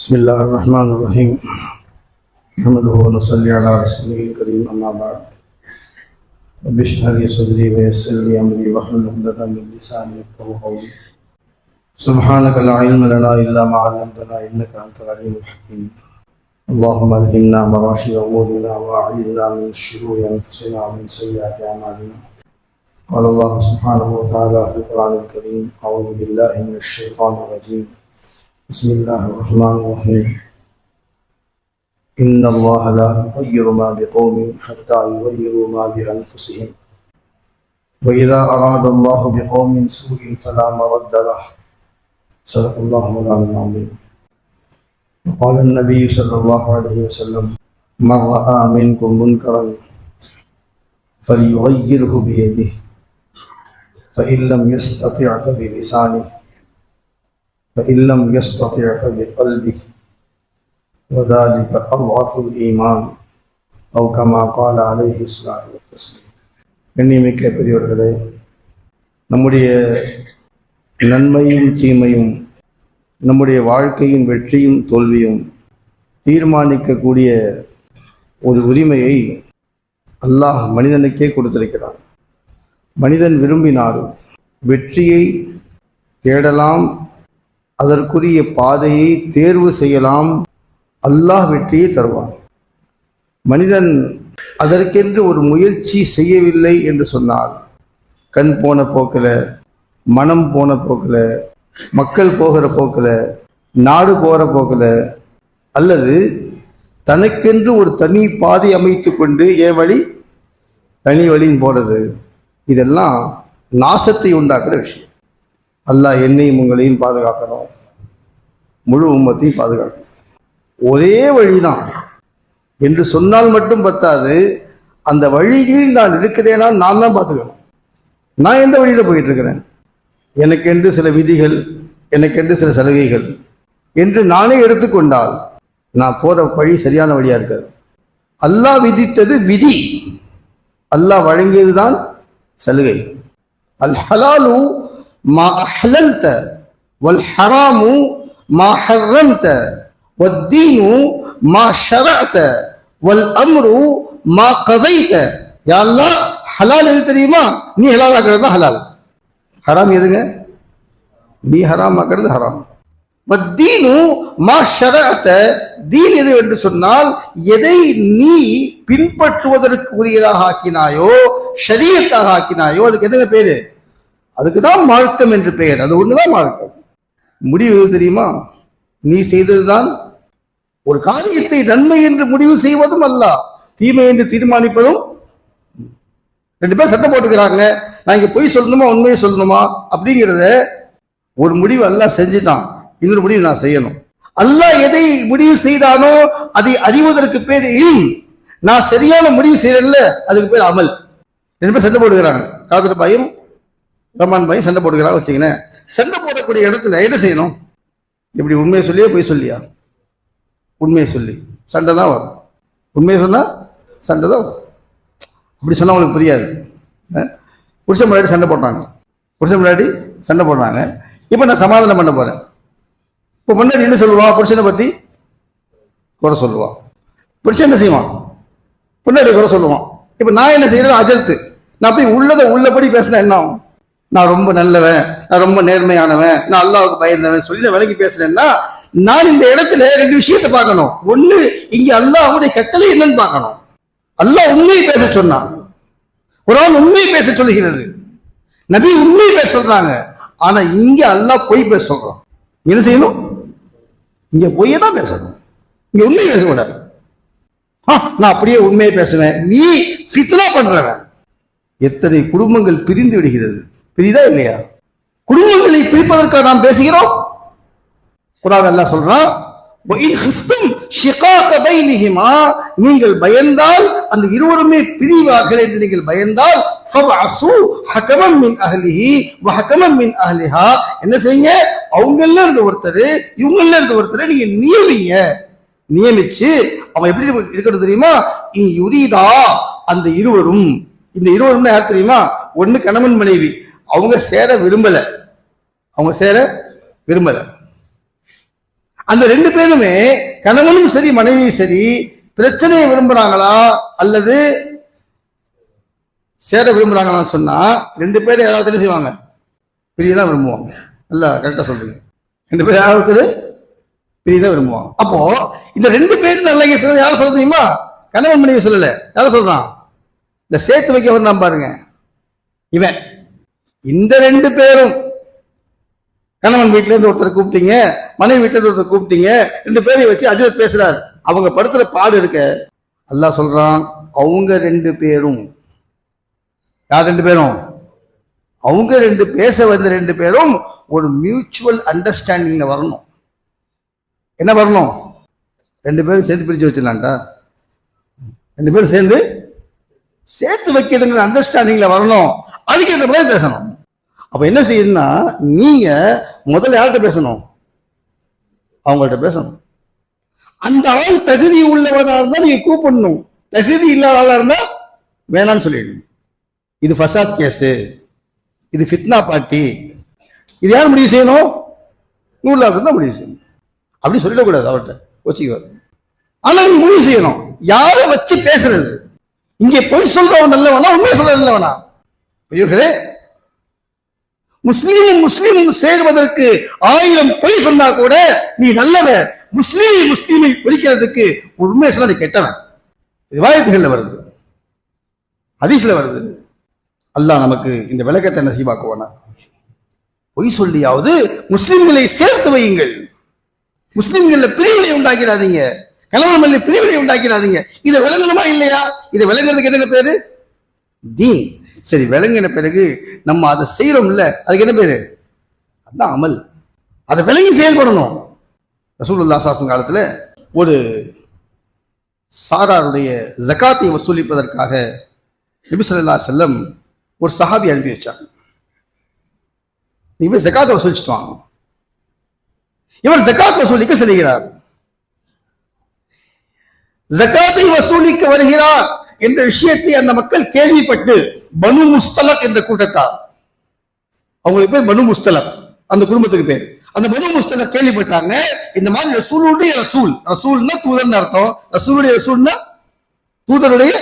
بسم الله الرحمن الرحيم. نحمده ونصلي على رسوله الكريم أما بعد. رب اشرح لي صدري ويسر لي أمري واحلل عقدة من لساني يفقهوا قولي. سبحانك لا علم لنا إلا ما علمتنا إنك أنت العليم الحكيم. اللهم ألهمنا مراشد أمورنا وأعيذنا من شرور أنفسنا ومن سيئات أعمالنا. قال الله سبحانه وتعالى في القرآن الكريم أعوذ بالله من الشيطان الرجيم. بسم الله الرحمن الرحيم. إن الله لا يغير ما بقوم حتى يغيروا ما بأنفسهم. وإذا أراد الله بقوم سوء فلا مرد له. صدق الله مولانا العظيم. وقال النبي صلى الله عليه وسلم من رأى منكم منكرا فليغيره بيده. فإن لم يستطع فبلسانه فإن لم يستطع فبقلبه وذلك أضعف الإيمان أو كما قال عليه الصلاة والتسليم கண்ணியமிக்க பெரியவர்களே நம்முடைய நன்மையும் தீமையும் நம்முடைய வாழ்க்கையின் வெற்றியும் தோல்வியும் தீர்மானிக்கக்கூடிய ஒரு உரிமையை அல்லாஹ் மனிதனுக்கே கொடுத்திருக்கிறான் மனிதன் விரும்பினால் வெற்றியை தேடலாம் அதற்குரிய பாதையை தேர்வு செய்யலாம். அல்லாஹ் வெற்றியை தருவான். மனிதன் அதற்கென்று ஒரு முயற்சி செய்யவில்லை என்று சொன்னால் கண் போன போக்கில் மனம் போன போக்கில் மக்கள் போகிற போக்கில் நாடு போகிற போக்கில் அல்லது தனக்கென்று ஒரு தனி பாதை அமைத்து கொண்டு ஏன் வழி? தனி வழின்னு போகிறது இதெல்லாம் நாசத்தை உண்டாக்குற விஷயம். அல்லாஹ் என்னையும் உங்களையும் பாதுகாக்கணும். முழு உம்மத்தையும் பாதுகாக்கணும். ஒரே வழிதான். என்று சொன்னால் மட்டும் பத்தாது. அந்த வழியில் நான் இருக்கிறேனா நான் தான் பார்த்துக்கணும் நான் எந்த வழியில் போயிட்டு இருக்கிறேன் எனக்கென்று சில விதிகள் எனக்கென்று சில சலுகைகள் என்று நானே எடுத்துக்கொண்டால் நான் போகிற வழி சரியான வழியாக இருக்காது. அல்லாஹ் விதித்தது விதி. அல்லாஹ் வழங்கியது தான் சலுகை. அல் ஹலாலு மா அஹ்லல்த வல் ஹராமு மா ஹர்ரம்த வத்தீனு மா ஷரஅத வல் அம்ரு மா கதைத யா ஹலால் எது தெரியுமா? நீ ஹலால் ஆக்குறது தான் ஹலால். ஹராம் எதுங்க? நீ ஹராம். ஆக்குறது ஹராம் வத்தீனு மா ஷரஅத தீன் எது என்று சொன்னால் எதை நீ பின்பற்றுவதற்கு உரியதாக ஆக்கினாயோ ஷரியத்தாக ஆக்கினாயோ அதுக்கு என்னங்க பேரு? அதுக்கு தான் மார்க்கம் என்று பெயர். அது ஒண்ணுதான் மார்க்கம். முடிவு தெரியுமா? நீ செய்ததுதான். ஒரு காரியத்தை நன்மை என்று முடிவு செய்வதும் அல்ல. தீமை என்று தீர்மானிப்பதும். ரெண்டு பேர் சட்டை போட்டுக்கிறாங்க. நான் இங்க பொய் சொல்லணுமா உண்மையை சொல்லணுமா? அப்படிங்கிறத ஒரு முடிவு எல்லாம் செஞ்சுட்டான். இன்னொரு முடிவு நான் செய்யணும். அல்லாஹ் எதை முடிவு செய்தானோ அதை அறிவதற்கு பேர் நான் சரியான முடிவு செய்யல அதுக்கு பேர் அமல். ரெண்டு பேர் சண்டை போட்டுக்கிறாங்க. காதல் பாயும் ரமான் பையன் சண்டை போட்டுக்கிறாங்க வச்சுக்கங்களேன். சண்டை போடக்கூடிய இடத்துல என்ன செய்யணும்? இப்படி உண்மையை சொல்லியே போய் சொல்லியா? உண்மையை சொல்லி. சண்டை தான் வரும். உண்மையை சொன்னால் சண்டை தான் வரும். அப்படி சொன்னால் உங்களுக்கு புரியாது. அஹ்? புருஷன் முன்னாடி சண்டை போட்டாங்க. புருஷன் முன்னாடி சண்டை போடுறாங்க. இப்போ நான் சமாதானம் பண்ண போகிறேன் இப்போ முன்னாடி என்ன சொல்லுவா? புருஷனை பற்றி குறை சொல்லுவான் புருஷன் என்ன செய்வான்? முன்னாடி குறை சொல்லுவான். இப்போ நான் என்ன செய்யறது அஜர்த்து நான் போய் உள்ளதை உள்ளபடி பேசினா என்ன ஆகும்? நான் ரொம்ப நல்லவன் நான் ரொம்ப நேர்மையானவன் நான் அல்லாவுக்கு பயந்தவன். சொல்லி நான் விலகி பேசுறேன்னா நான் இந்த இடத்துல ரெண்டு விஷயத்தை பார்க்கணும். ஒண்ணு இங்க அல்லாஹ்வுடைய கட்டளை என்னன்னு பார்க்கணும். அல்லாஹ் உண்மையை பேச சொன்னான். ஒரு ஆள் உண்மையை பேச சொல்லுகிறது. நபி உண்மையை பேச சொல்றாங்க. ஆனா இங்க அல்லாஹ் பொய் பேச சொல்றோம் என்ன செய்யணும்? இங்க பொய்யை தான் பேசணும். இங்க உண்மையை பேசக்கூடாது ஆ, நான் அப்படியே உண்மையை பேசுவேன். நீ ஃபித்னா பண்றவன். எத்தனை குடும்பங்கள் பிரிந்து விடுகிறது. புரியுதா இல்லையா? குடும்பங்களை பிரிப்பதற்காக நாம் பேசுகிறோம். குரான் எல்லாம் சொல்றான் நீங்கள் பயந்தால் அந்த இருவருமே பிரிவார்கள் என்று நீங்கள் பயந்தால் என்ன செய்யுங்க? அவங்கல இருந்து ஒருத்தர் இவங்கல இருந்து ஒருத்தர் நீங்க நியமிங்க. நியமிச்சு அவன் எப்படி இருக்கணும் தெரியுமா? யுரிதா அந்த இருவரும். இந்த இருவரும் யார் தெரியுமா? ஒன்னு கணவன் மனைவி. அவங்க சேர விரும்பல. அவங்க சேர விரும்பல. அந்த ரெண்டு பேருமே கணவனும் சரி மனைவியும் சரி பிரச்சனையை விரும்புறாங்களா அல்லது சேர விரும்புறாங்களான்னு சொன்னா ரெண்டு பேரும் யாராவது என்ன செய்வாங்க? பிரியதான் விரும்புவாங்க. நல்லா கரெக்டா சொல்றீங்க. ரெண்டு பேரும் யாராவது பிரியதான் விரும்புவாங்க. அப்போ இந்த ரெண்டு பேரும் நல்ல சொல்ல யாரும் சொல்ல தெரியுமா? கணவன் மனைவி சொல்லல. யாரும் சொல்றான்? இந்த சேர்த்து வைக்க வந்தான் பாருங்க. இவன். இந்த ரெண்டு பேரும். கணவன் வீட்டுல இருந்து ஒருத்தர் கூப்பிட்டீங்க மனைவி வீட்டுல இருந்து ஒருத்தர் கூப்பிட்டீங்க ரெண்டு பேரையும் வச்சு அஜித் பேசுறாரு. அவங்க படுத்துற பாடு இருக்க. அல்லாஹ் சொல்றான் அவங்க ரெண்டு பேரும். யார் ரெண்டு பேரும்? அவங்க ரெண்டு பேச வந்த ரெண்டு பேரும் ஒரு மியூச்சுவல் அண்டர்ஸ்டாண்டிங்ல வரணும். என்ன வரணும்? ரெண்டு பேரும் சேர்த்து பிரிச்சு வச்சிடலாம்டா. ரெண்டு பேரும் சேர்ந்து சேர்த்து வைக்கிறதுங்கிற அண்டர்ஸ்டாண்டிங்ல வரணும். அதுக்கு ஏற்ற மாதிரி பேசணும். அப்போ என்ன செய்யுதுன்னா நீங்கள் முதல்ல யார்கிட்ட பேசணும்? அவங்கள்ட்ட பேசணும். அந்த ஆள் தகுதி உள்ளவராக இருந்தால் நீங்கள் கூப்பிடணும். தகுதி இல்லாத ஆளாக இருந்தால் வேணாம்னு சொல்லிடணும். இது ஃபசாத் கேஸு. இது ஃபித்னா பார்ட்டி இது யார் முடிவு செய்யணும்? நூறுலாசன் தான் முடிவு செய்யணும். அப்படி சொல்லிடக்கூடாது அவர்கிட்ட. கோச்சிக்குவார் ஆனால் நீங்கள் முடிவு செய்யணும். யாரை வச்சு பேசுறது? இங்கே பொய் சொல்றவன் நல்லவனா உண்மை சொல்ற நல்லவனா? பெரியவர்களே முஸ்லீமும் முஸ்லீமும் சேருவதற்கு ஆயிரம் பொய் சொன்னா கூட நீ நல்லவன். முஸ்லீம் முஸ்லீமை பிடிக்கிறதுக்கு உண்மையை சொல்ல கெட்டவன். ரிவாயத்துகள்ல வருது. அதிசல வருது. அல்லாஹ் நமக்கு இந்த விளக்கத்தை நசீபாக்குவானா பொய் சொல்லியாவது முஸ்லிம்களை சேர்த்து வையுங்கள். முஸ்லிம்கள்ல பிரிவினை உண்டாக்கிறாதீங்க கணவன் மல்லி பிரிவினை உண்டாக்கிறாதீங்க இதை விளங்கணுமா இல்லையா? இதை விளங்குறதுக்கு என்ன பேரு? தீ சரி விளங்கின பிறகு நம்ம அதை செய்யறோம்ல அதுக்கு என்ன பேரு? அதான் அமல். அதை விளங்கி செயல்படணும். ரசூலுல்லா சாசன் காலத்துல ஒரு சாராருடைய ஜகாத்தை வசூலிப்பதற்காக நபி செல்லம் ஒரு சஹாபி அனுப்பி வச்சாங்க. நீ போய் ஜகாத்தை வசூலிச்சுட்டு வாங்க. இவர் ஜகாத் வசூலிக்க செல்கிறார் ஜக்காத்தை வசூலிக்க வருகிறார் என்ற விஷயத்தை அந்த மக்கள் கேள்விப்பட்டு பனு முஸ்தலக் என்ற கூட்டத்தார். அவங்களுக்கு பேர் பனு முஸ்தலக். அந்த குடும்பத்துக்கு பேர். அந்த பனு முஸ்தலக் கேள்விப்பட்டாங்க இந்த மாதிரி ரசூலுடைய ரசூல். ரசூல்னா தூதர்னு அர்த்தம். ரசூலுடைய ரசூல்னா தூதருடைய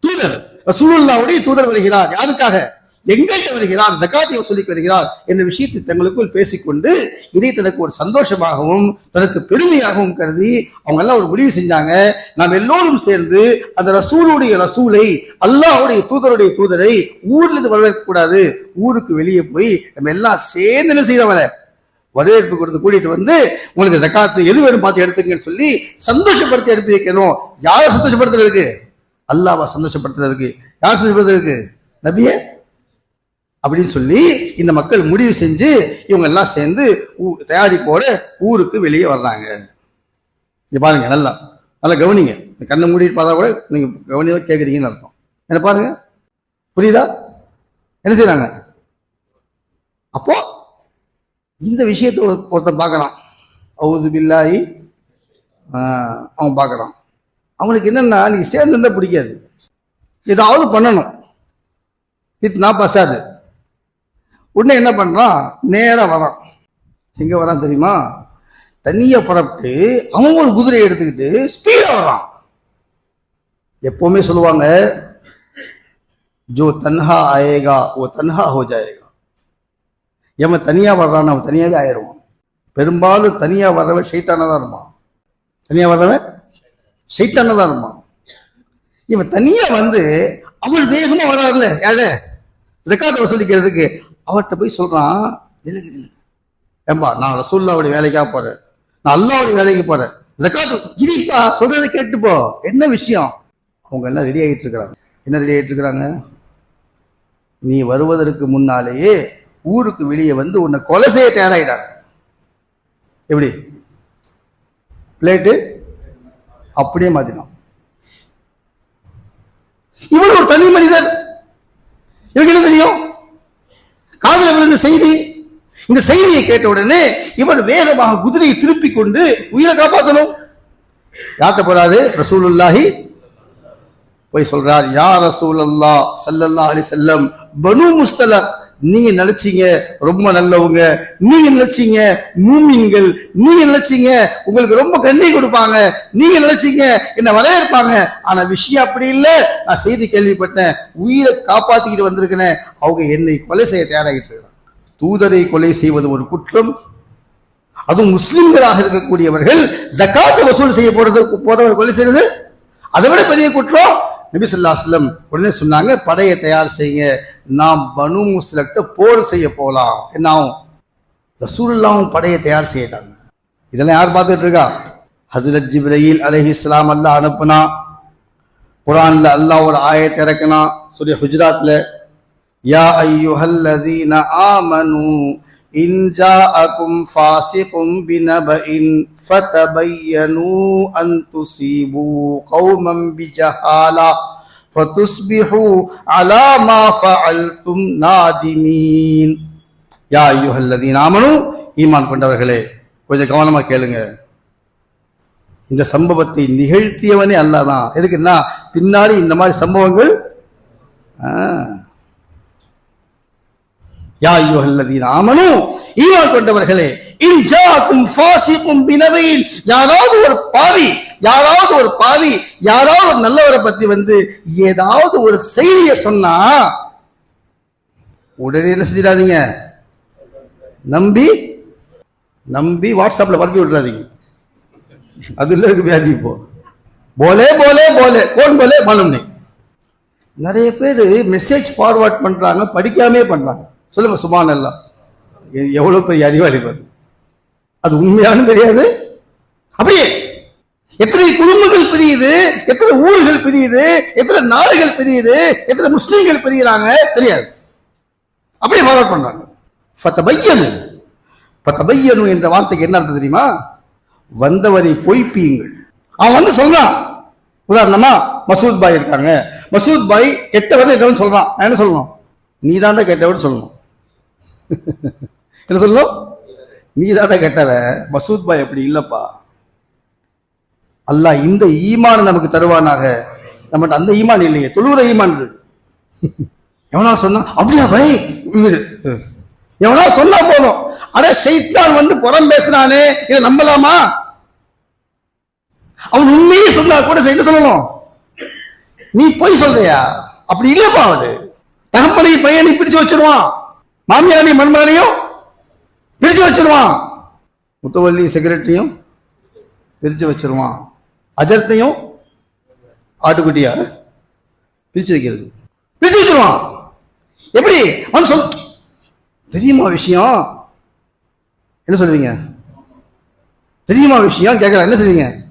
தூதர். ரசூலுல்லாவுடைய தூதர் வருகிறார். யாருக்காக? எங்கள்கிட்ட வருகிறார் ஜக்காத்தை வசூலிக்க வருகிறார் என்ற விஷயத்தை தங்களுக்குள் பேசிக்கொண்டு இதை தனக்கு ஒரு சந்தோஷமாகவும் தனக்கு பெருமையாகவும் கருதி அவங்க எல்லாம் ஒரு முடிவு செஞ்சாங்க. நாம் எல்லோரும் சேர்ந்து அந்த ரசூலுடைய ரசூலை அல்லாஹ்வுடைய தூதருடைய தூதரை ஊர்லேருந்து வரவேற்கக்கூடாது வரவேற்க கூடாது. ஊருக்கு வெளியே போய் நம்ம எல்லாம் சேர்ந்து என்ன செய்யறவரை வரவேற்பு கொடுத்து கூட்டிட்டு வந்து உங்களுக்கு ஜக்காத்து எது வேணும் பார்த்து எடுத்துங்கன்னு சொல்லி சந்தோஷப்படுத்தி அனுப்பி வைக்கணும். யாரை சந்தோஷப்படுத்துறதுக்கு? அல்லாவா சந்தோஷப்படுத்துறதுக்கு. யார் சந்தோஷப்படுத்துறதுக்கு? நபியே? அப்படின்னு சொல்லி இந்த மக்கள் முடிவு செஞ்சு இவங்க எல்லாம் சேர்ந்து ஊ- தயாரிப்போட ஊருக்கு வெளியே வர்றாங்க. இங்க பாருங்க நல்லா நல்லா கவனிங்க. இந்த கண்ணை மூடிட்டு பார்த்தா கூட நீங்க கவனியாக கேட்குறீங்கன்னு அர்த்தம். என்ன பாருங்க புரியுதா? என்ன செய்யறாங்க அப்போ இந்த விஷயத்தை ஒரு- ஒருத்தன் பார்க்கறான். அவுது பில்லாயி அவன் பார்க்கறான். அவனுக்கு என்னன்னா நீ சேர்ந்திருந்தா பிடிக்காது. ஏதாவது பண்ணணும். இத்னா பசாது உடனே என்ன பண்றான் நேரா வரான். எங்க வரான் தெரியுமா? தண்ணியை புறப்பட்டு அவன் ஒரு குதிரையை எடுத்துக்கிட்டு ஸ்பீடாக வரான். எப்போவுமே சொல்லுவாங்க ஜோ தன்ஹா ஆயேகா ஓ தன்ஹா ஹோ ஜாயேகா. எவன் தனியா வர்றான் அவன் தனியாகவே ஆயிடுவான். பெரும்பாலும் தனியா வர்றவன் சைத்தானா தான் இருப்பான். தனியா வர்றவன் சைத்தானா தான் இருப்பான். இவன் தனியா வந்து அவள் வேகமா வராருல யாரு? ஜக்காத்தை வசூலிக்கிறதுக்கு. அவர்கிட்ட போய் சொல்றான் ஏம்பா நான் ரசூல்லாவுடைய வேலைக்காக போறேன். நான் அல்லாவுடைய வேலைக்கு போறேன். ஜக்காத்து இருப்பா சொல்றதை கேட்டுப்போ. என்ன விஷயம்? அவங்க எல்லாம் ரெடி ஆகிட்டு இருக்கிறாங்க. என்ன ரெடி ஆகிட்டு இருக்கிறாங்க? நீ வருவதற்கு முன்னாலேயே ஊருக்கு வெளியே வந்து உன்னை கொலை செய்ய தயாராயிட்டாங்க. எப்படி? பிளேட்டு? அப்படியே மாற்றினோம் இவர் ஒரு தனி மனிதர் இவருக்கு என்ன தெரியும்? செய்தி? இந்த செய்தியை கேட்ட உடனே இவன் வேகமாக குதிரையை திருப்பி கொண்டு உயிரை காப்பாற்றணும். யார்கிட்ட போறாரு? ரசூலுல்லாஹி. போய் சொல்றார் யா ரசூலல்லா சல்லல்லா அலி செல்லம் பனு முஸ்தல நீங்க நினைச்சீங்க ரொம்ப நல்லவங்க நீங்க நினைச்சீங்க மூமின்கள் நீங்க நினைச்சீங்க உங்களுக்கு ரொம்ப கண்ணி கொடுப்பாங்க நீங்க நினைச்சீங்க என்ன வரையறுப்பாங்க ஆனா விஷயம் அப்படி இல்லை. நான் செய்தி கேள்விப்பட்டேன் உயிரை காப்பாத்திக்கிட்டு வந்திருக்கிறேன். அவங்க என்னை கொலை செய்ய தயாராகிட்டு தூதரை கொலை செய்வது ஒரு குற்றம். அதுவும் முஸ்லிம்களாக இருக்கக்கூடியவர்கள் ஜக்காத்தை வசூல் செய்ய போறது போறவர் கொலை செய்வது அதை விட பெரிய குற்றம். நபி ஸல்லல்லாஹு உடனே சொன்னாங்க படையை தயார் செய்யுங்க. நாம் பனு முஸ்லக்ட போர் செய்ய போகலாம் என்ன ஆகும்? ரசூல்லாவும் படையை தயார் செய்யட்டாங்க இதெல்லாம் யார் பார்த்துட்டு இருக்கா? ஹசரத் அழகி இஸ்லாம் அல்லாஹ் அனுப்புனா குரான்ல அல்லாஹ் ஒரு ஆயத்தை இறக்குனா சொல்லி ஹுஜராத்ல யா அய்யுஹல்லதீன ஆமனு இன் ஜாஅகும் ஃபாசிகும் பினபஇன் ஃபதபையனு அன் துஸீபு கௌமம் பிஜஹாலா ஃபதுஸ்பிஹு அலா மா ஃபஅல்தும் நாதிமீன் யா அய்யுஹல்லதீன ஆமனு ஈமான் கொண்டவர்களே கொஞ்சம் கவனமா கேளுங்க. இந்த சம்பவத்தை நிகழ்த்தியவனே அல்லாஹ் எதுக்குன்னா பின்னாடி இந்த மாதிரி சம்பவங்கள் ஆ. யா அல்லது ஆமனு ஈமான் கொண்டவர்களே இன்ஜாக்கும் ஃபாசிக்கும் பினவையில் யாராவது ஒரு பாவி யாராவது ஒரு பாவி யாராவது ஒரு நல்லவரை பத்தி வந்து ஏதாவது ஒரு செய்தியை சொன்னா உடனே என்ன செஞ்சிடாதீங்க? நம்பி நம்பி வாட்ஸ்அப்ல பரப்பி விட்டுறாதீங்க. அது இல்ல இருக்கு வியாதி இப்போ. போலே போலே போலே கோன் போலே மாலும் நிறைய பேர் மெசேஜ் ஃபார்வர்ட் பண்றாங்க படிக்காமே பண்றாங்க. சொல்லுங்க சுபான் எல்லாம் எவ்வளவு பெரிய அறிவாளி பாரு. அது உண்மையானு தெரியாது. அப்படியே எத்தனை குடும்பங்கள் பிரியுது எத்தனை ஊர்கள் பிரியுது எத்தனை நாடுகள் பிரியுது எத்தனை முஸ்லீம்கள் பிரியுறாங்க தெரியாது. அப்படியே ஃபாலோ பண்றாங்க. ஃபத்தபையனு ஃபத்தபையனு என்ற வார்த்தைக்கு என்ன அர்த்தம் தெரியுமா? வந்தவரை பொய்ப்பியுங்கள். அவன் வந்து சொல்றான். உதாரணமா மசூத் பாய் இருக்காங்க. மசூத் பாய் கெட்டவன் என்னவன் சொல்றான்? என்ன சொல்லணும்? நீ தாண்டா கெட்டவன் சொல்லணும். என்ன சொல்லணும்? நீ தானே கெட்டவன் மசூத் பாய் அப்படி இல்லப்பா? அல்லாஹ் இந்த ஈமான் நமக்கு தருவானாக. நம்மகிட்ட அந்த ஈமான் இல்லையே. தொழுகிற ஈமான் இருக்கு. எவனா சொன்னா அப்படியா பை எவனா சொன்னா போதும். அட சைத்தான் வந்து புறம் பேசுறானே இதை நம்பலாமா? அவன் உண்மையே சொன்னா கூட செய்ய சொல்லணும். நீ போய் சொல்றியா? அப்படி இல்லப்பா அவனு. தகப்பனை பையனை பிரிச்சு வச்சிருவான். மாமியாரையும் மண்மகனையும் பிரிச்சு வச்சிருவான். முத்தவல்லி செக்ரட்டரியும் பிரிச்சு வச்சிருவான். அஜர்த்தையும் ஆட்டுக்குட்டியா பிரிச்சு வைக்கிறது. பிரிச்சு வச்சிருவான். எப்படி? வந்து சொல் தெரியுமா விஷயம்? என்ன சொல்லுவீங்க? தெரியுமா விஷயம்? கேட்கலாம் என்ன சொல்லுவீங்க?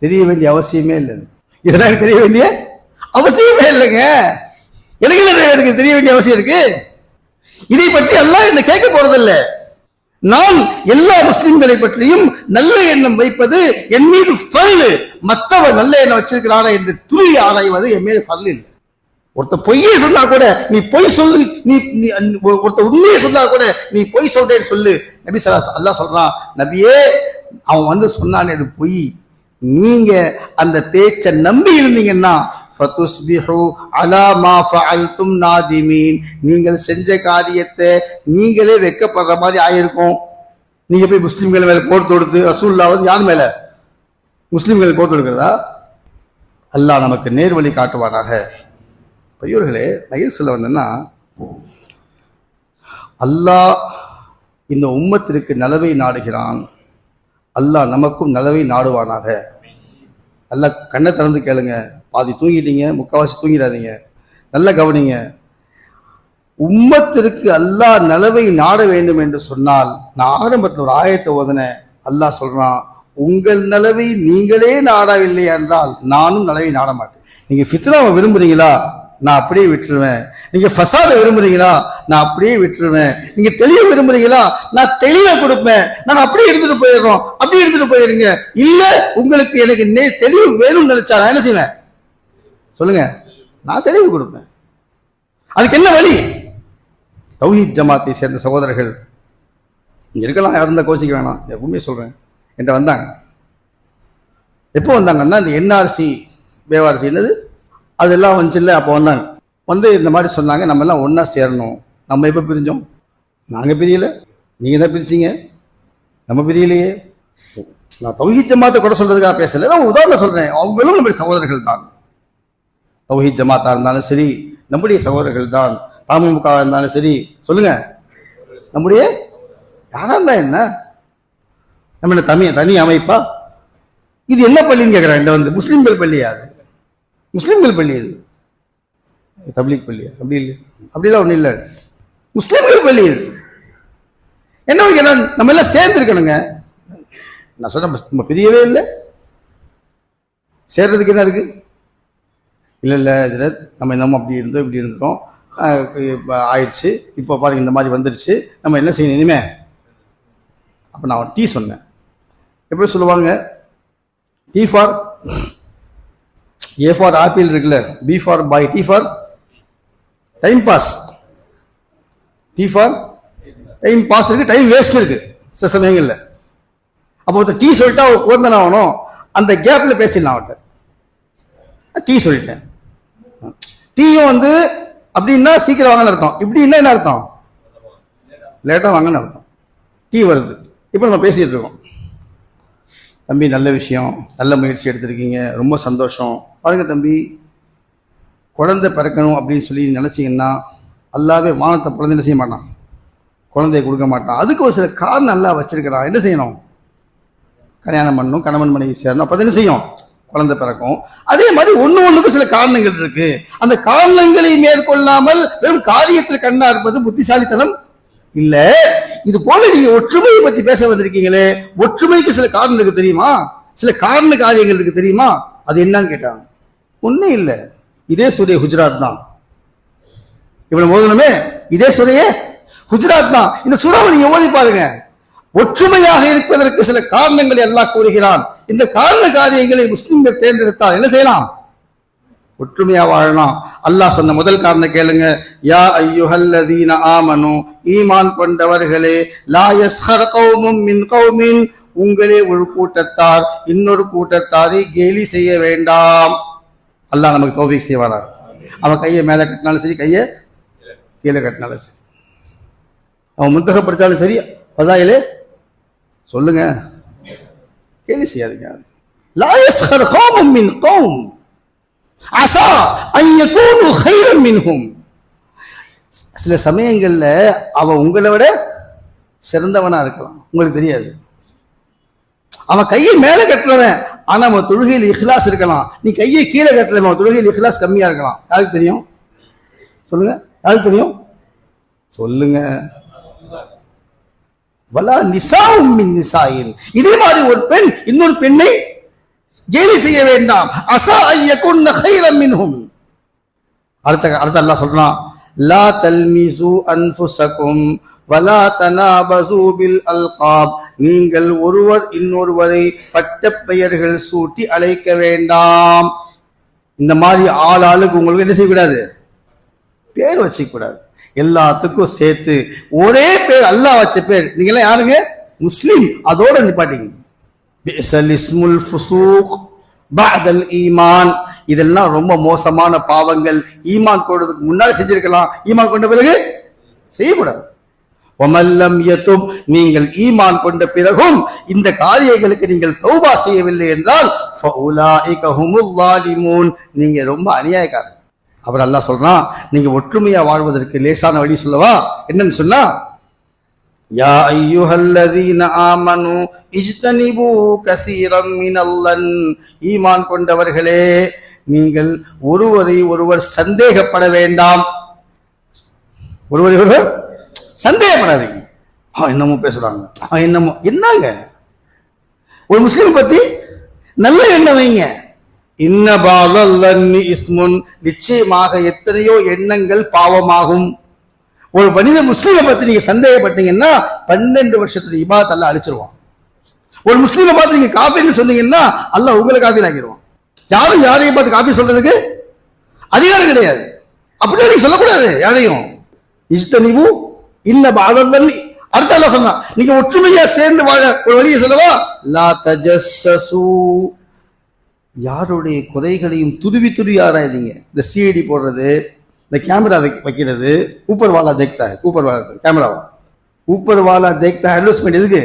தெரிய வேண்டிய அவசியமே இல்லை. இதெல்லாம் தெரிய வேண்டிய அவசியமே இல்லைங்க. எனக்கு என்ன எனக்கு தெரிய வேண்டிய அவசியம் இருக்கு? இதை பற்றி எல்லாம் என்ன கேட்க போறதில்லை. நான் எல்லா முஸ்லிம்களை பற்றியும் நல்ல எண்ணம் வைப்பது என் மீது பல்லு மற்றவர் நல்ல எண்ணம் வச்சிருக்கிறானா என்று துளி ஆராய்வது என் மீது பல்லு இல்லை. ஒருத்த பொய்யே சொன்னா கூட நீ பொய் சொல்லு நீ நீ- ஒருத்த உண்மையை சொன்னா கூட நீ பொய் சொல்றேன்னு சொல்லு. நபி சலா அல்லா சொல்றான் நபியே அவன் வந்து சொன்னான் இது பொய். நீங்க அந்த பேச்சை நம்பி இருந்தீங்கன்னா ஃபதுஸ்பிஹு அலா மா ஃபஅல்தும் நாதிமீன் நீங்கள் செஞ்ச காரியத்தை நீங்களே வெட்கப்படுற மாதிரி ஆயிருக்கும். நீங்க போய் முஸ்லீம்கள் மேல போர் தொடுத்து ரசூல்லாவது யார் மேல? முஸ்லீம்கள் போர் தொடுக்கிறதா அல்லாஹ் நமக்கு நேர்வழி காட்டுவானாக. பெரியோர்களே நகர் சொல்ல வந்தேன்னா அல்லாஹ் இந்த உம்மத்திற்கு நலவை நாடுகிறான். அல்லாஹ் நமக்கும் நலவை நாடுவானாக. நல்லா கண்ணை திறந்து கேளுங்க. பாதி தூங்கிட்டீங்க முக்கால்வாசி தூங்கிடாதீங்க. நல்லா கவனிங்க. உம்மத்திற்கு அல்லாஹ் நலவை நாட வேண்டும் என்று சொன்னால் நான் ஆரம்பத்தில் ஒரு ஆயத்தை ஓதனேன் அல்லாஹ் சொல்றான் உங்கள் நலவை நீங்களே நாடவில்லை என்றால் நானும் நலவை நாட மாட்டேன். நீங்க ஃபித்னாவை விரும்புறீங்களா? நான் அப்படியே விட்டுருவேன். நீங்க ஃபசாத விரும்புறீங்களா? நான் அப்படியே விட்டுருவேன். நீங்க தெளிவு விரும்புறீங்களா? நான் தெளிவை கொடுப்பேன். நான் அப்படியே எடுத்துட்டு போயிடுறோம். அப்படியே எடுத்துட்டு போயிருங்க. இல்ல உங்களுக்கு எனக்கு தெளிவு வேணும்னு நினைச்சா நான் என்ன செய்வேன்? சொல்லுங்க. நான் தெளிவு கொடுப்பேன். அதுக்கு என்ன வழி? தௌஹீத் ஜமாத்தை சேர்ந்த சகோதரர்கள். இங்கே இருக்கலாம் யாரும் இருந்தால் கோச்சிக்க வேணாம். எப்பவுமே சொல்கிறேன் என்கிட்ட வந்தாங்க. எப்போ வந்தாங்கன்னா இந்த என்ஆர்சி பேவார்சி என்னது? அதெல்லாம் வந்துச்சுல்ல அப்போ வந்தாங்க. வந்து இந்த மாதிரி சொன்னாங்க நம்ம எல்லாம் ஒன்றா சேரணும். நம்ம எப்போ பிரிஞ்சோம்? நாங்கள் பிரியல. நீங்கள் தான் பிரிச்சீங்க. நம்ம பிரியலையே. நான் தௌஹித் ஜமாத்தை கூட சொல்கிறதுக்காக பேசலை. நான் உதாரணம் சொல்கிறேன் அவங்களும் நம்முடைய சகோதரர்கள் தான். தௌஹீத் ஜமாத்தா இருந்தாலும் சரி நம்முடைய சகோதரர்கள் தான் அமமுக இருந்தாலும் சரி சொல்லுங்க. நம்முடைய யாரா இருந்தா என்ன? நம்ம என்ன தனி தனி அமைப்பா? இது என்ன பள்ளின்னு கேட்குறேன் இந்த வந்து முஸ்லீம்கள் பள்ளியா அது. முஸ்லீம்கள் பள்ளி இது. தப்லீக் பள்ளியா அப்படி இல்லை. அப்படிலாம் ஒன்றும் இல்லை. முஸ்லீம்கள் பள்ளி இது. என்ன வைக்கிறோம் நம்ம எல்லாம் சேர்ந்து இருக்கணுங்க? நான் சொன்ன நம்ம பிரியவே இல்லை. சேர்றதுக்கு என்ன இருக்கு? இல்லை இல்லை இதில் நம்ம என்னமோ அப்படி இருந்தோம் இப்படி இருந்தோம் இப்போ ஆயிடுச்சு. இப்போ பாருங்க இந்த மாதிரி வந்துடுச்சு நம்ம என்ன செய்யணும் இனிமே? அப்போ நான் டீ சொன்னேன். எப்படி சொல்லுவாங்க? T for A for apple இருக்குல்ல. B for boy T for time pass T for time pass இருக்கு டைம் வேஸ்ட் இருக்கு சில சமயங்களில். அப்போ ஒருத்தர் டீ சொல்லிட்டா குழந்தை ஆகணும்? அந்த கேப்பில் பேசிடலாம் அவன்கிட்ட டீ சொல்லிட்டேன். டீயும் வந்து அப்படின்னா சீக்கிரம் வாங்கன்னு அர்த்தம். இப்படின்னா என்ன அர்த்தம்? லேட்டாக வாங்கன்னு அர்த்தம். டீ வருது. இப்போ நம்ம பேசிகிட்டு இருக்கோம். தம்பி நல்ல விஷயம். நல்ல முயற்சி எடுத்திருக்கீங்க. ரொம்ப சந்தோஷம். பாருங்க தம்பி. குழந்தை பிறக்கணும் அப்படின்னு சொல்லி நினச்சிங்கன்னா அல்லாவே வானத்தை குழந்தை என்ன செய்ய மாட்டான்? குழந்தைய கொடுக்க மாட்டான். அதுக்கு ஒரு சில காரணம் நல்லா வச்சிருக்கிறான். என்ன செய்யணும்? கல்யாணம் பண்ணணும் கணவன் மனைவி சேரணும். அப்போ என்ன செய்யும்? குழந்தை பிறக்கும். அதே மாதிரி ஒண்ணு ஒன்றுக்கும் சில காரணங்கள் இருக்கு. அந்த காரணங்களை மேற்கொள்ளாமல் வெறும் காரியத்தில் கண்ணா இருப்பது புத்திசாலித்தனம் இல்ல. இது போல நீங்க ஒற்றுமையை பத்தி பேச வந்திருக்கீங்களே. ஒற்றுமைக்கு சில காரணம் இருக்கு தெரியுமா? சில காரண காரியங்கள் இருக்கு தெரியுமா? அது என்னன்னு கேட்டாங்க. ஒண்ணும் இல்ல. இதே சூரிய குஜராத் தான். இவ்வளவு ஓதணுமே? இதே சூரிய குஜராத் தான். இந்த சூறாவை நீங்க ஓதி பாருங்க. ஒற்றுமையாக இருப்பதற்கு சில காரணங்களை எல்லாம் கூறுகிறான். இந்த காரண காரியங்களை முஸ்லிம்கள் தேர்ந்தெடுத்தால் என்ன செய்யலாம்? ஒற்றுமையா வாழலாம். அல்லாஹ் சொன்ன முதல் காரணம் கேளுங்க. யா ஐயுஹல்லதீன ஆமனு ஈமான் கொண்டவர்களே லா யஸ்ஹர் கௌமும் மின் கௌமின். உங்களே ஒரு கூட்டத்தார் இன்னொரு கூட்டத்தாரை கேலி செய்ய வேண்டாம். அல்லாஹ் நமக்கு தௌஃபீக் செய்வாரா அவன் கையை மேலே கட்டினாலும் சரி கையை கீழே கட்டினாலும் சரி. அவன் முந்தக படித்தாலும் சரி பதாயிலே சொல்லுங்க. கேலி செய்யாதீங்க லாயஸ்கர் யஸ்ஹர் மின் கோம் அசா ஐயகூனு ஹைரம் மின்ஹும் சில சமயங்களில் அவன் உங்களை விட சிறந்தவனாக இருக்கலாம். உங்களுக்கு தெரியாது. அவன் கையை மேலே கட்டுறவன் ஆனால் அவன் தொழுகையில் இஹ்லாஸ் இருக்கலாம். நீ கையை கீழே கட்டுறவன் அவன் தொழுகையில் இஹ்லாஸ் கம்மியாக இருக்கலாம். யாருக்கு தெரியும்? சொல்லுங்க. யாருக்கு தெரியும்? சொல்லுங்க. வலா நிசாவும் மின் நிசாயின் இதே மாதிரி ஒரு பெண் இன்னொரு பெண்ணை கேலி செய்ய வேண்டாம். அசா ஐயகுன்ன ஹைரம் மின்ஹும். அடுத்த அடுத்த அல்லாஹ் சொல்றான் லா தல்மிசு அன்ஃபுசகும் வலா தனாபசு பில் அல்காப். நீங்கள் ஒருவர் இன்னொருவரை பட்ட பெயர்கள் சூட்டி அழைக்க வேண்டாம். இந்த மாதிரி ஆள் ஆளுக்கு உங்களுக்கு என்ன செய்யக்கூடாது? பேர் வச்சுக்கூடாது எல்லாத்துக்கும் சேர்த்து ஒரே பேர் அல்லாஹ் வச்ச பேர். நீங்களாம் யாருங்க? முஸ்லீம். அதோட நிப்பாட்டிங்க ஃபுசூக் ஈமான். இதெல்லாம் ரொம்ப மோசமான பாவங்கள். ஈமான் கொண்டதுக்கு முன்னால் செஞ்சிருக்கலாம். ஈமான் கொண்ட பிறகு செய்யக்கூடாது. ஒமல்லம் எத்தும் நீங்கள் ஈமான் கொண்ட பிறகும் இந்த காரியங்களுக்கு நீங்கள் தௌபா செய்யவில்லை என்றால் நீங்க ரொம்ப அநியாயக்காரர். அவர் அல்லா சொல்றான் நீங்க ஒற்றுமையா வாழ்வதற்கு லேசான வழி சொல்லவா? என்னன்னு சொன்னா யா ஐயுஹல்லதீன ஆமனு இஜ்தனிபு கசீரம் மினல்லன். ஈமான் கொண்டவர்களே நீங்கள் ஒருவரை ஒருவர் சந்தேகப்பட வேண்டாம். ஒருவரை ஒருவர் சந்தேகப்படாதீங்க. அவன் என்னமோ பேசுறாங்க. அவன் என்னமோ என்னங்க? ஒரு முஸ்லீம் பத்தி நல்ல எண்ணம் வைங்க. இன்னபாலல்லி இஸ்முன். நிச்சயமாக எத்தனையோ எண்ணங்கள் பாவமாகும். ஒரு மனித முஸ்லீமை பத்தி நீங்க சந்தேகப்பட்டீங்கன்னா பன்னெண்டு வருஷத்துல இபாத் அல்ல அழிச்சிருவான். ஒரு முஸ்லீமை பார்த்து நீங்க காப்பீன்னு சொன்னீங்கன்னா அல்ல உங்களை காஃபி ஆக்கிடுவான் யாரும் யாரையும் பார்த்து காப்பி சொல்றதுக்கு அதிகாரம் கிடையாது. அப்படியே நீங்க சொல்லக்கூடாது யாரையும். இஷ்டனிவு இன்ன பாதல்லி அடுத்த அல்லாஹ் சொன்னா நீங்க ஒற்றுமையா சேர்ந்து வாழ ஒரு வழியை சொல்லவா? லா தஜஸ்ஸசு. யாருடைய குறைகளையும் துருவி துருவி ஆராயுதீங்க இந்த சிஐடி போடுறது இந்த கேமரா வைக்கிறது ஊப்பர் வாலா தேக்தா ஊப்பர் வாலா கேமராவா ஊப்பர் வாலா தேக்தா அட்வர்டைஸ்மெண்ட் எதுக்கு?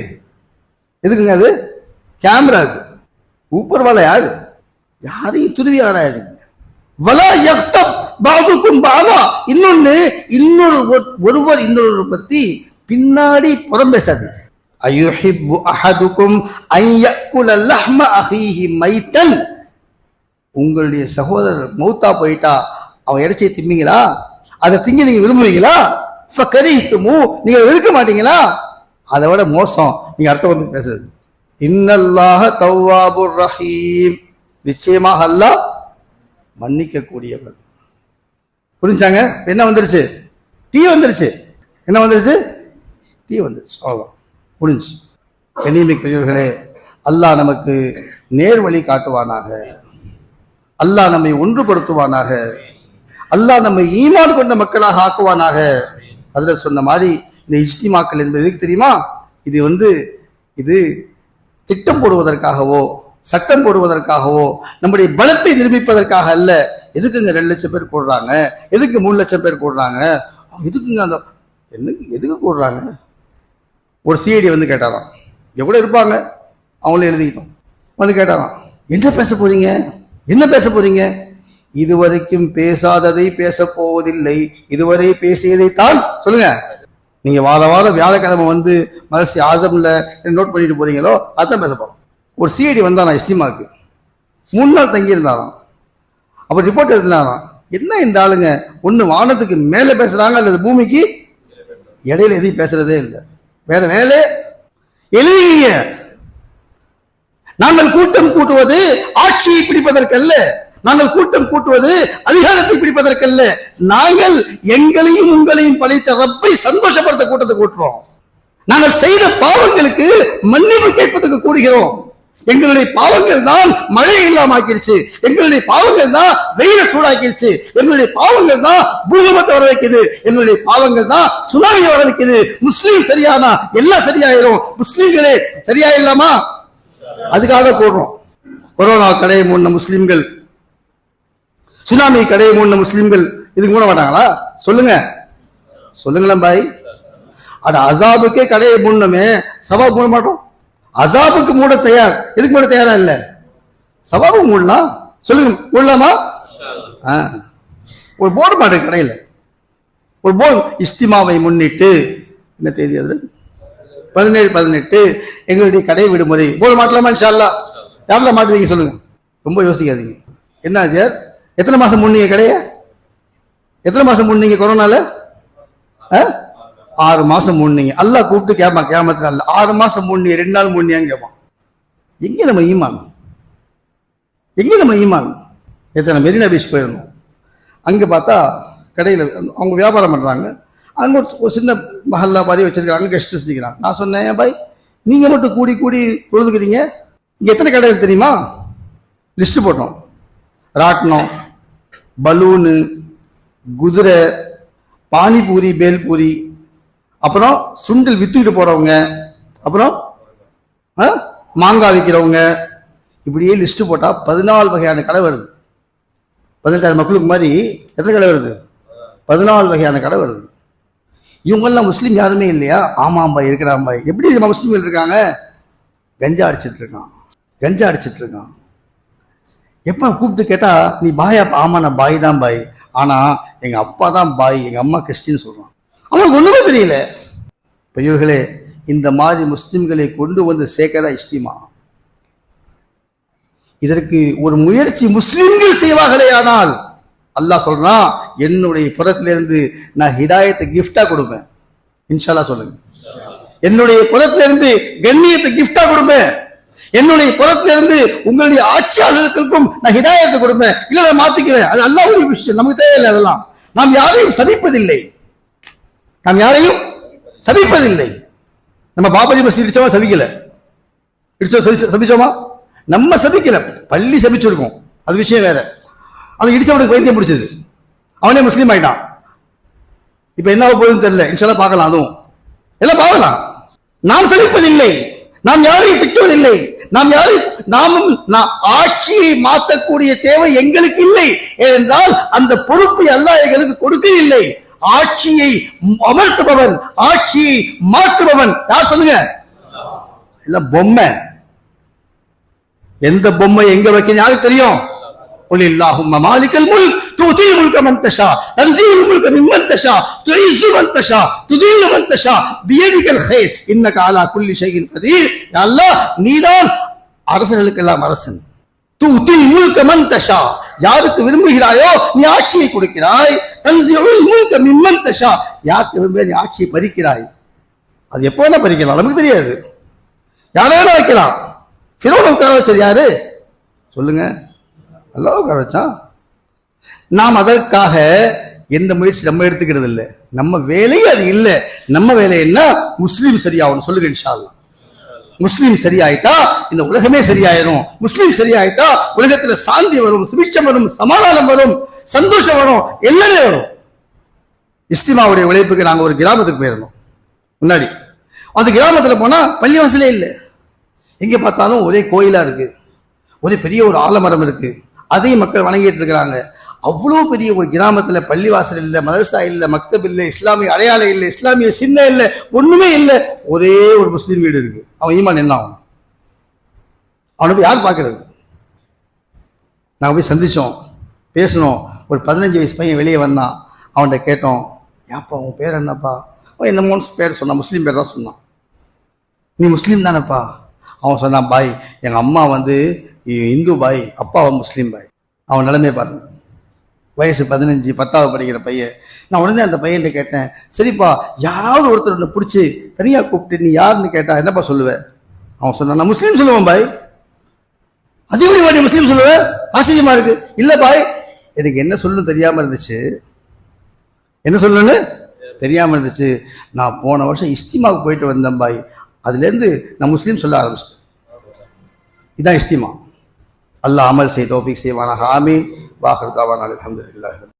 எதுக்குங்க அது? கேமரா அது. ஊப்பர் வாலா யாரு? யாரையும் துருவி ஆராயாதீங்க. வலா யக்தப் பாபுக்கும் பாபா இன்னொன்னு இன்னொரு ஒருவர் இன்னொரு பத்தி பின்னாடி புறம் பேசாது அயுஹிப்பு அஹதுக்கும் ஐயக்குல லஹ்ம அஹீஹி மைத்தன். உங்களுடைய சகோதரர் மௌத்தா போயிட்டா அவன் இறைச்சியை திம்பிங்களா அதை திங்க நீங்க விரும்புவீங்களா? ஃபகரிஹ்துமு நீங்க இருக்க மாட்டீங்களா? அதை விட மோசம். நீங்க அர்த்தம் வந்து பேசுறது. இன்னல்லாஹ தௌவாபுர் ரஹீம். நிச்சயமாக அல்லாஹ் மன்னிக்க கூடியவர் புரிஞ்சாங்க என்ன வந்துருச்சு? டீ வந்துருச்சு. என்ன வந்துருச்சு? டீ வந்துருச்சு. அவ்வளோ புரிஞ்சு கண்ணியமிக்கவர்களே அல்லாஹ் நமக்கு நேர்வழி காட்டுவானாக. அல்லாஹ் நம்மை ஒன்றுபடுத்துவானாக. அல்லாஹ் நம்மை ஈமான் கொண்ட மக்களாக ஆக்குவானாக. அதில் சொன்ன மாதிரி இந்த இஜ்திமாக்கள் என்பது எதுக்கு தெரியுமா? இது வந்து இது திட்டம் போடுவதற்காகவோ சட்டம் போடுவதற்காகவோ நம்முடைய பலத்தை நிரூபிப்பதற்காக அல்ல. எதுக்குங்க ரெண்டு லட்சம் பேர் கூடுறாங்க எதுக்கு மூணு லட்சம் பேர் கூடுறாங்க எதுக்குங்க அந்த என்ன எதுக்கு கூடுறாங்க ஒரு சிஐடி வந்து கேட்டாராம். எவ்வளோ இருப்பாங்க? அவங்களும் எழுதிக்கிட்டோம். வந்து கேட்டாராம். என்ன பேச போறீங்க? என்ன பேச போறீங்க? இதுவரைக்கும் பேசாததை பேச போவதில்லை. இதுவரை பேசியதைத்தான் சொல்லுங்க. நீங்க வார வாரம் வியாழக்கிழமை வந்து மலசி ஆசம்ல நோட் பண்ணிட்டு போறீங்களோ அதான் பேச போறோம். ஒரு சிஐடி வந்தாராம் எஸ்டிமாக்கு மூணு நாள் தங்கியிருந்தாராம். அப்ப ரிப்போர்ட் எழுதினாராம் என்ன இந்த ஆளுங்க? ஒன்று வானத்துக்கு மேலே பேசுறாங்க அல்லது பூமிக்கு? இடையில எதையும் பேசுறதே இல்லை. வேற வேலை? எழுதிங்க நாங்கள் கூட்டம் கூட்டுவது ஆட்சியை பிடிப்பதற்கல்ல. நாங்கள் கூட்டம் கூட்டுவது அதிகாரத்தை பிடிப்பதற்கல்ல. நாங்கள் எங்களையும் உங்களையும் பழித்த ரப்பை சந்தோஷப்படுத்த கூட்டத்தை கூட்டுறோம். நாங்கள் செய்த பாவங்களுக்கு மன்னிப்பு கேட்பதற்கு கூடுகிறோம். எங்களுடைய பாவங்கள் தான் மழை இல்லாம ஆக்கிருச்சு. எங்களுடைய பாவங்கள் தான் வெயில சூடாக்கிருச்சு. எங்களுடைய பாவங்கள் தான் பூகம்பத்தை வர வைக்குது. எங்களுடைய பாவங்கள் தான் சுனாமி வர வைக்குது. முஸ்லீம் சரியானா? எல்லாம் சரியாயிரும். முஸ்லீம்களே சரியாயிடலாமா? அதுக்காக கூடுறோம் கொரோனா கடையை மூடின முஸ்லிம்கள் சுனாமி கடையை மூடின முஸ்லிம்கள் இதுக்கு மூட மாட்டாங்களா? சொல்லுங்க. சொல்லுங்களேன் பாய். அட அசாபுக்கே கடையை மூடணுமே. சபா மூட மாட்டோம். அசாபுக்கு மூட தயார். எதுக்கு மூட தயாரா இல்ல? சபாவும் மூடலாம் சொல்லுங்க. மூடலாமா? ஆ. ஒரு போர்டு மாட்டேன் கடையில். ஒரு போர்டு இஸ்திமாவை முன்னிட்டு என்ன தேதி அது? பதினேழு பதினெட்டு எங்களுடைய கடை விடுமுறை. போல் மாட்டலாமா இன்ஷால்லா யாரில் மாட்டுவீங்க சொல்லுங்க. ரொம்ப யோசிக்காதீங்க. என்ன சார் எத்தனை மாதம் முன்னீங்க கடையை? எத்தனை மாதம் முன்னீங்க கொரோனால? ஆ? ஆறு மாதம் முன்னீங்க அல்லா கூப்பிட்டு கேட்பான் கேமத்துல அல்ல ஆறு மாதம் முன்னி ரெண்டு நாள் முன்னியான்னு கேட்பான் எங்கே நம்ம ஈமான்? எங்கே நம்ம ஈமான்? எத்தனை மெரினா பீச் போயிருந்தோம். அங்கே பார்த்தா கடையில் அவங்க வியாபாரம் பண்ணுறாங்க அங்கே ஒரு சின்ன மஹல்லா மாதிரி வச்சிருக்காங்க. கெஸ்ட் நிற்கிறாங்க நான் சொன்னேன் பாய் நீங்கள் மட்டும் கூடி கூடி பொழுதுக்குறீங்க. இங்கே எத்தனை கடைகள் தெரியுமா? லிஸ்ட் போட்டோம். ராட்டினம் பலூனு குதிரை பானிபூரி பேல்பூரி அப்புறம் சுண்டல் வித்துக்கிட்டு போகிறவங்க அப்புறம் மாங்காய் விற்கிறவங்க இப்படியே லிஸ்ட்டு போட்டால் பதினாலு வகையான கடை வருது. பதினெட்டாயிரம் மக்களுக்கு மாதிரி எத்தனை கடை வருது? பதினாலு வகையான கடை வருது. இவங்கெல்லாம் முஸ்லீம் யாருமே இல்லையா? ஆமாம்பா இருக்கிறாம்பா. பாய் எப்படி முஸ்லீம்கள் இருக்காங்க? கஞ்சா அடிச்சிட்டு இருக்கான். கஞ்சா அடிச்சிட்டு இருக்கான். எப்ப கூப்பிட்டு கேட்டா நீ பாயா? ஆமாம் நான் பாய் தான் பாய். ஆனா எங்க அப்பா தான் பாய் எங்க அம்மா கிறிஸ்டின் சொல்றான். அவனுக்கு ஒண்ணுமே தெரியல. பெரியவர்களே இந்த மாதிரி முஸ்லிம்களை கொண்டு வந்து சேர்க்கறா இஸ்திமா இதற்கு ஒரு முயற்சி முஸ்லீம்கள் செய்வார்களே ஆனால் அல்லாஹ் சொல்றான் என்னுடைய புறத்திலிருந்து நான் ஹிதாயத்தை கிஃப்டா கொடுப்பேன். இன்ஷால்லா சொல்லுங்க. என்னுடைய புறத்திலிருந்து கண்ணியத்தை கிஃப்டா கொடுப்பேன். என்னுடைய புறத்திலிருந்து உங்களுடைய ஆட்சியாளர்களுக்கும் நான் ஹிதாயத்தை கொடுப்பேன். இல்ல நான் மாற்றிக்கிறேன் அது அல்லாஹ்வுடைய விஷயம். நமக்கு தேவையில்லை அதெல்லாம். நாம் யாரையும் சதிப்பதில்லை நாம் யாரையும் சதிப்பதில்லை நம்ம பாபாஜி சதிச்சோமா சதிக்கல சதிச்சோமா நம்ம சதிக்கல பள்ளி சபிச்சிருக்கோம். அது விஷயம் வேற. அது இடிச்சவனுக்கு வைத்தியம் பிடிச்சது. அவனே முஸ்லீம் ஆயிட்டான். இப்ப என்ன போகுதுன்னு தெரியல. இன்ஷால்லா பார்க்கலாம் அதுவும். எல்லாம் பார்க்கலாம். நாம் சபிப்பதில்லை நாம் யாரையும் திட்டுவதில்லை. நாம் யாரும் நாமும் ஆட்சியை மாற்றக்கூடிய தேவை எங்களுக்கு இல்லை. ஏனென்றால் அந்த பொறுப்பை அல்லாஹ் எங்களுக்கு கொடுக்கவில்லை. ஆட்சியை அமர்த்துபவன் ஆட்சியை மாற்றுபவன். யார் சொல்லுங்க? இல்ல பொம்மை. எந்த பொம்மை எங்க வைக்க யாருக்கு தெரியும்? قل اللهم مالك الملك تؤتي الملك من تشاء تنزل الملك ممن تشاء تعز من تشاء تذل من تشاء بيدك الخير انك على كل شيء قدير يا الله நீதான் அரசர்களுக்கெல்லாம் அரசன் தூத்தி முழுக்க மன் தஷா யாருக்கு விரும்புகிறாயோ நீ ஆட்சியை கொடுக்கிறாய் தன்சியுள் முழுக்க மிம்மன் தஷா யாருக்கு விரும்ப நீ ஆட்சியை பறிக்கிறாய் அது எப்போ வேணா பறிக்கலாம் நமக்கு தெரியாது யாரை வேணா வைக்கலாம் ஃபிரோன் உட்கார வச்சது யாரு சொல்லுங்க அல்லாஹ் உட்கார வச்சான் நாம் அதற்காக எந்த முயற்சி நம்ம எடுத்துக்கிறது இல்லை. நம்ம வேலையே அது இல்லை. நம்ம வேலை என்ன? முஸ்லீம் சரியாகணும் சொல்லுங்க இன்ஷா முஸ்லீம் சரியாயிட்டா இந்த உலகமே சரியாயிரும். முஸ்லீம் சரியாயிட்டா உலகத்துல சாந்தி வரும் சுபிட்சம் வரும் சமாதானம் வரும் சந்தோஷம் வரும் எல்லாமே வரும். இஸ்திமாவுடைய உழைப்புக்கு நாங்கள் ஒரு கிராமத்துக்கு போயிருந்தோம். முன்னாடி. அந்த கிராமத்தில் போனால் பள்ளிவாசலே இல்லை. எங்கே பார்த்தாலும் ஒரே கோயிலாக இருக்குது ஒரே பெரிய ஒரு ஆலமரம் இருக்குது அதையும் மக்கள் வணங்கிட்டு இருக்கிறாங்க. அவ்வளோ பெரிய ஒரு கிராமத்துல பள்ளிவாசல் இல்லை மதரசா இல்லை மக்தப் இல்லை இஸ்லாமிய அடையாளம் இல்லை இஸ்லாமிய சின்ன இல்லை ஒண்ணுமே இல்லை. ஒரே ஒரு முஸ்லீம் வீடு இருக்கு. அவன் ஈமான் என்ன ஆகும்? அவனை போய் யார் பார்க்கறது? நாங்கள் போய் சந்திச்சோம். பேசினோம். ஒரு பதினஞ்சு வயசு பையன் வெளியே வந்தான். அவன்கிட்ட கேட்டோம். ஏப்பா உன் பேர் என்னப்பா? அவன் என்னமோன்னு பேர் சொன்னான். முஸ்லீம் பேர் தான் சொன்னான். நீ முஸ்லீம் தானேப்பா? அவன் சொன்னான் பாய் எங்கள் அம்மா வந்து இந்து பாய் அப்பா முஸ்லீம் பாய். அவன் நிலைமையை பாருங்க. வயசு பதினஞ்சு பத்தாவது படிக்கிற பையன். நான் உடனே அந்த பையன்கிட்ட கேட்டேன் சரிப்பா யாராவது ஒருத்தர் உன்னை பிடிச்சி தனியாக கூப்பிட்டு நீ யாருன்னு கேட்டா என்னப்பா சொல்லுவேன் அவன் சொன்னான் நான் முஸ்லீம் சொல்லுவேன் பாய். அது வாடி முஸ்லீம் சொல்லுவேன் ஆச்சரியமா இருக்கு. இல்லை பாய் எனக்கு என்ன சொல்லணும் தெரியாம இருந்துச்சு. என்ன சொல்லணும்னு? தெரியாம இருந்துச்சு. நான் போன வருஷம் இஸ்திமாவுக்கு போயிட்டு வந்தேன் பாய். அதுலேருந்து நான் முஸ்லீம் சொல்ல ஆரம்பிச்சிட்டேன். இதான் இஸ்திமா. அல்லாஹ் அமல் செய் தௌஃபிக் செய்வானா ஆமீன். வாஹர் தாவான் அல்ஹம்துலில்லாஹ்